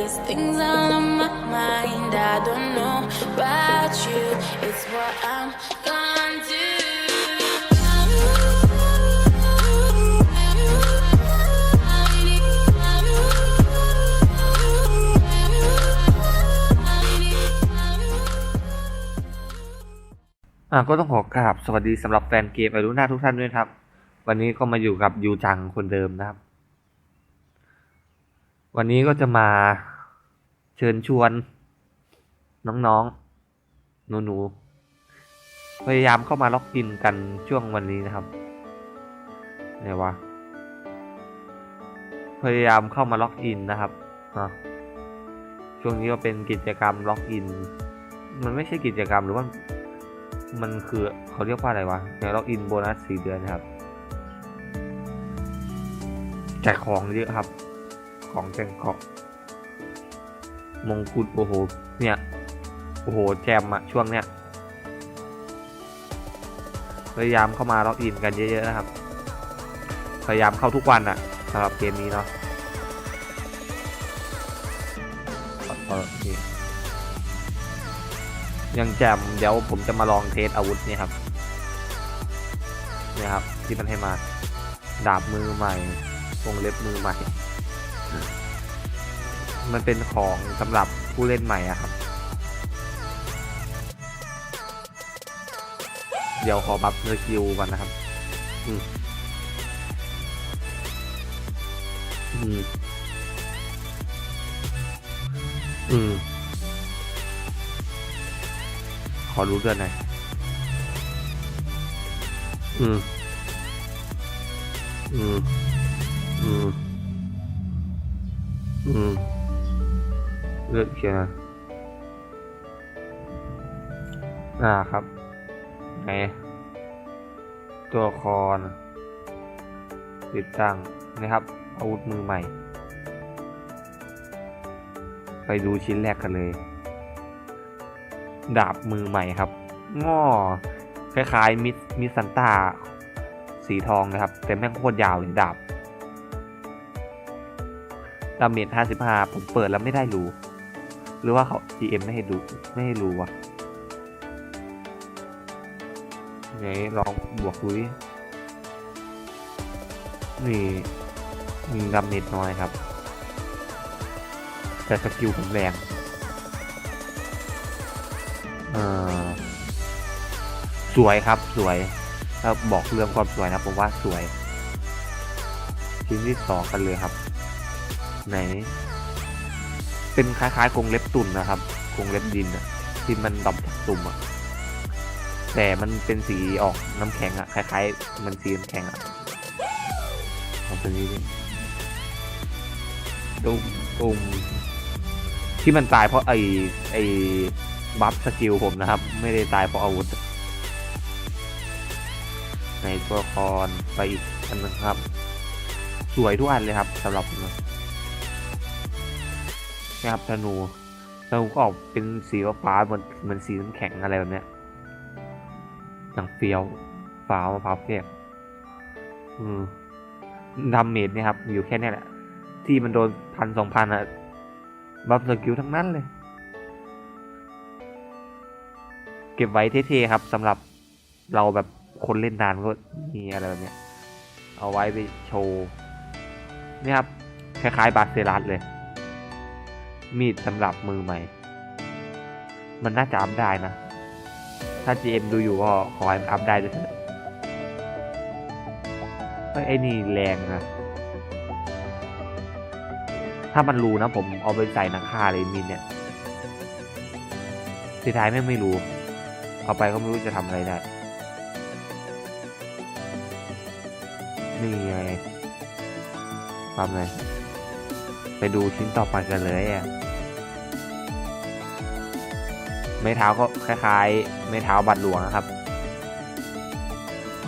these things on my mind. I don't know about you. It's what I'm gonna do. อ่าก็ต้องขอกราบสวัสดีสำหรับแฟนเกมอารุณาทุกท่านด้วยครับ วันนี้ก็มาอยู่กับยูจังคนเดิมนะครับ วันนี้ก็จะมาเชิญชวนน้องๆ หนูๆ พยายามเข้ามาล็อกอินกันช่วงวันนี้นะครับไหนวะ พยายามเข้ามาล็อกอินนะครับอะช่วงนี้ก็เป็นกิจกรรมล็อกอิน มันไม่ใช่กิจกรรมหรือว่า มันคือเขาเรียกว่าอะไรวะเนี่ยล็อกอินโบนัสสี่เดือนนะครับแจกของเยอะครับ ของแจกอมงกุฎโอ้โห เนี่ย โอ้โห แจมอะช่วงเนี้ย พยายามเข้ามาล็อกอินกันเยอะๆนะครับ พยายามเข้าทุกวันอะสำหรับเกมนี้เนาะขอขอโอเคยังแจมเดี๋ยวผมจะมาลองเทสอาวุธนี่ครับเนี่ยครับ ที่มันให้มา ดาบมือใหม่วงเล็บมือใหม่ มันเป็นของสำหรับผู้เล่นใหม่อะครับ เดี๋ยวขอบัฟเนื้อคิวก่อนนะครับอืมอืมอืมขอรู้เดือนหน่อยอืม อืม อืม อืม เลือดเขียนนะอ่าครับ ไหน ตัวละครติดตั้งนะครับ อาวุธมือใหม่ ไปดูชิ้นแรกกันเลย ดาบมือใหม่ครับง้อคล้ายๆมิสมิสซันต้าสีทองนะครับ แต่แม่งโคตรยาวเลยดาบดาเมจ55 ผมเปิดแล้วไม่ได้รู้ หรือว่าเขา GM ไม่ให้ดูไม่ให้รู้วะไหนลองบวกดูดินี่มีดาเมจน้อยครับ แต่สกิลผมแรงเออสวยครับสวยถ้าบอกเรื่องความสวยนะผมว่าสวย ชิ้นที่สองกันเลยครับ ไหน เป็นคล้ายๆกรงเล็บตุ่นนะครับกรงเล็บดินอะที่มันดำจากตุ่มอะแต่มันเป็นสีออกน้ำแข็งอะคล้ายๆ มันสีน้ำแข็งอะเอาตัวนี้ดิตุ้มตุ้มที่มันตายเพราะไอไอบัฟสกิลผมนะครับ ไม่ได้ตายเพราะอาวุธ ในตัวละครไปอีกอันนึงครับ สวยทุกอันเลยครับสำหรับผม นะครับธนูธนูก็ออกเป็นสีฟ้าเหมือนเหมือนสีน้ำแข็งอะไรแบบเนี้ยอย่างเฟี้ยวฟ้ามะพร้าวเทียบอืมดาเมจเนี่ยครับ อยู่แค่นี้แหละ ที่มันโดนพันสองพันอะบัฟสกิลทั้งนั้นเลย เก็บไว้เท่ๆครับสำหรับเราแบบคนเล่นนานก็มีอะไรแบบเนี้ย เอาไว้ไปโชว์นี่ครับ คล้ายๆบาเซรัสเลย มีดสำหรับมือใหม่ มันน่าจะอัพได้นะ ถ้า GM ดูอยู่ก็ขอให้มันอัพได้ด้วยเถอะเฮ้ยไอ้นี่แรงนะ ถ้ามันรู้นะผมเอาไปใส่นักฆ่าเลยมีดเนี่ยสุดท้ายไม่ไม่รู้ เอาไปก็ไม่รู้จะทำอะไรได้ นี่ไงทำเลย ไปดูชิ้นต่อไปกันเลยอะไม้เท้าก็คล้ายๆ ไม้เท้าบัตรหลวงนะครับ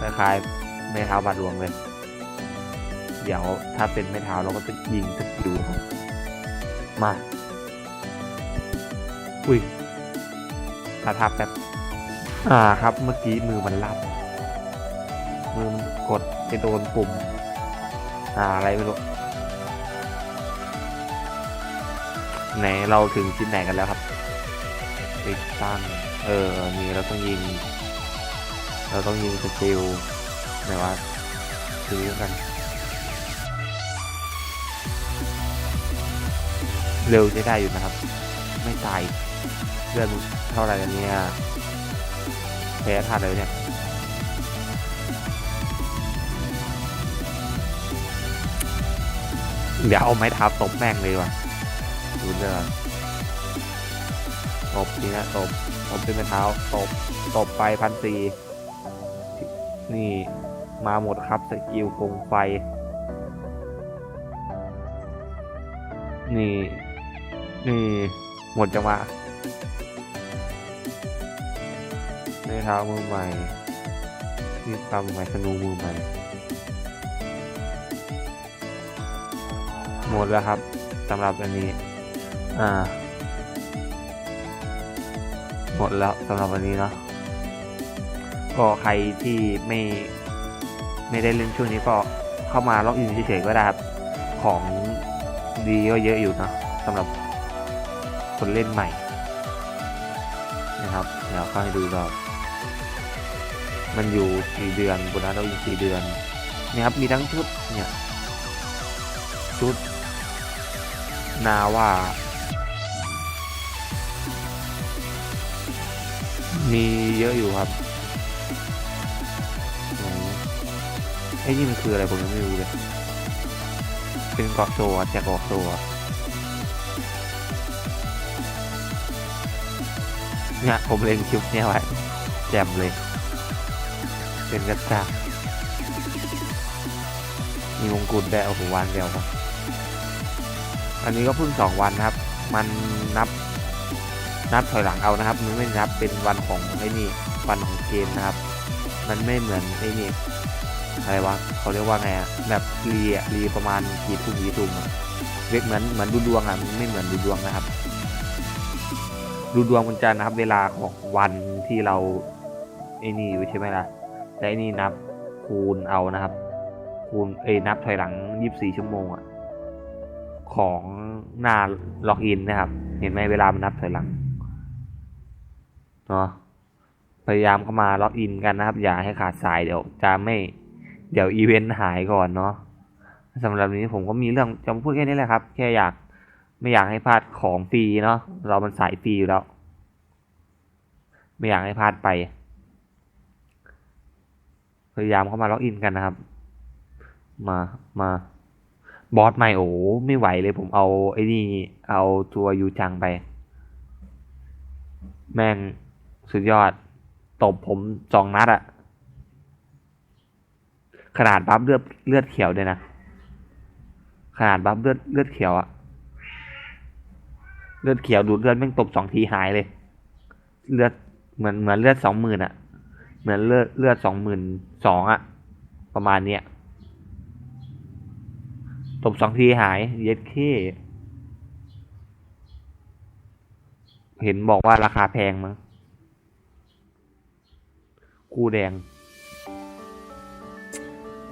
คล้ายๆ ไม้เท้าบัตรหลวงเลย เดี๋ยวถ้าเป็นไม้เท้าเราก็จะยิงสกิลมา อุ้ยทาทับแป๊บอ่าครับ เมื่อกี้มือมันลับ มือมันกดไปโดนปุ่ม อ่าอะไรไม่รู้ ไหนเราถึงชิ้นไหนกันแล้วครับติดตั้งเออนี่เราต้องยิง เราต้องยิงสกิลไหนว่าซื้อกันเร็วจะได้อยู่นะครับ ไม่ตายเลื่อดเท่าไหร่กันเนี่ยแพ้ท่าเลยเนี่ยเดี๋ยวเอาไม้เท้าตบแม่งเลยว่ะ ดูเรื่องตบทีนะตบตบเป็นไม้เท้าตบตบไปพันสี่นี่มาหมดครับสกิลกงไฟ นี่ นี่ หมดจังหวะไม้เท้ามือใหม่ที่ตามมือใหม่ธนูมือใหม่ หมดแล้วครับสำหรับอันนี้ อ่า หมดแล้วสำหรับวันนี้เนาะก็ใครที่ไม่ไม่ได้เล่นช่วงนี้ก็เข้ามาล็อกอินเฉยๆก็ได้ครับ ของดีก็เยอะอยู่นะสำหรับคนเล่นใหม่ นะครับเดี๋ยวเข้าให้ดูรอบมันอยู่สี่เดือนบนนั้นเราอยู่สี่เดือนนี่ครับมีทั้งชุดเนี่ยชุดนาว่า มีเยอะอยู่ครับไอ้นี่มันคืออะไรผมยังไม่รู้เลยเป็นเกาะโซอะแจกเกาะโซอะเนี่ยผมเล็งคลิปเนี่ยไว้แจมเลย เป็นกระจักมีมงกุฎได้เอาผมวานเดียวครับ อันนี้ก็เพิ่งสองวันครับ มันนับ นับถอยหลังเอานะครับ มันไม่นับเป็นวันของไอ้นี่วันของเกมนะครับ มันไม่เหมือนไอ้นี่อะไรวะเขาเรียกว่าไงอะแบบรีอะรีประมาณกี่ทุ่มกี่ทุ่มอะเรียกเหมือนเหมือนดูดวงอะมันไม่เหมือนดูดวงนะครับ ดูดวงมันจะนับเวลาของวันที่เราไอ้นี่อยู่ใช่ไหมล่ะแต่ไอ้นี่นับคูณเอานะครับ คูณเอ้นับถอยหลังยี่สิบสี่ชั่วโมงอะของหน้าล็อกอินนะครับ เห็นไหมเวลามันนับถอยหลัง เนาะพยายามเข้ามาล็อกอินกันนะครับ อย่าให้ขาดสายเดี๋ยวจะไม่เดี๋ยวอีเวนต์หายก่อนเนาะสำหรับนี้ผมก็มีเรื่องจะพูดแค่นี้แหละครับ แค่อยากไม่อยากให้พลาดของฟรีเนาะเรามันสายฟรีอยู่แล้ว ไม่อยากให้พลาดไป พยายามเข้ามาล็อกอินกันนะครับ มามาบอสใหม่โอ้ไม่ไหวเลยผมเอาไอ้นี่เอาตัวยูจังไป แม่ง สุดยอด ตบผมสองนัดอะขนาดบัฟเลือดเลือดเขียวเลยนะ ขนาดบัฟเลือดเลือดเขียวอะเลือดเขียวดูดเลือดแม่งตบสองทีหายเลย เลือดเหมือนเหมือนเลือดสองหมื่นอะเหมือนเลือดเลือดสองหมื่นสองอะประมาณเนี้ยตบสองทีหาย เย็ดเคเห็นบอกว่าราคาแพงมั้ง กูแดง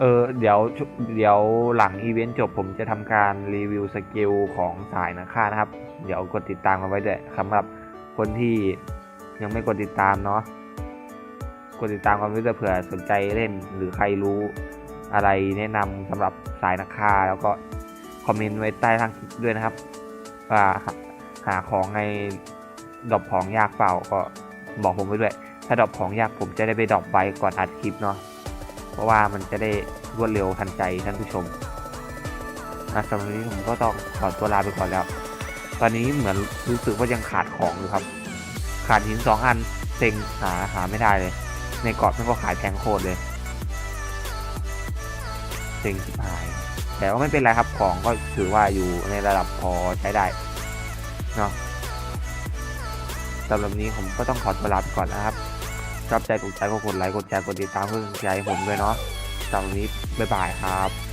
เออเดี๋ยวเดี๋ยวหลังอีเวนต์จบผมจะทำการรีวิวสกิลของสายนักฆ่านะครับ เดี๋ยวกดติดตามกันไว้ด้วยสำหรับคนที่ยังไม่กดติดตามเนาะกดติดตามกันไว้ด้วยเผื่อสนใจเล่นหรือใครรู้อะไรแนะนำสำหรับสายนักฆ่าแล้วก็คอมเมนต์ไว้ใต้ทางคลิปด้วยนะครับว่าหาหาของในดรอปของยากเปล่าก็บอกผมไว้ด้วย ถ้าดรอปของยากผมจะได้ไปดรอปไว้ก่อนอัดคลิปเนาะเพราะว่ามันจะได้รวดเร็วทันใจท่านผู้ชมสำหรับนี้ผมก็ต้องขอตัวลาไปก่อนแล้ว ตอนนี้เหมือนรู้สึกว่ายังขาดของอยู่ครับ ขาดหินสองอันเซ็งหาหาไม่ได้เลย ในเกาะมันก็ขายแพงโคตรเลยเซ็งชิบหาย แต่ว่าไม่เป็นไรครับของก็ถือว่าอยู่ในระดับพอใช้ได้เนาะสำหรับนนี้ผมก็ต้องขอตัวลาไปก่อนนะครับ ชอบใจถูกใจก็กดไลค์กดแชร์กดติดตามเพื่อเป็นกำลังใจให้ผมด้วยเนาะสำหรับวันนี้บ๊ายบายครับ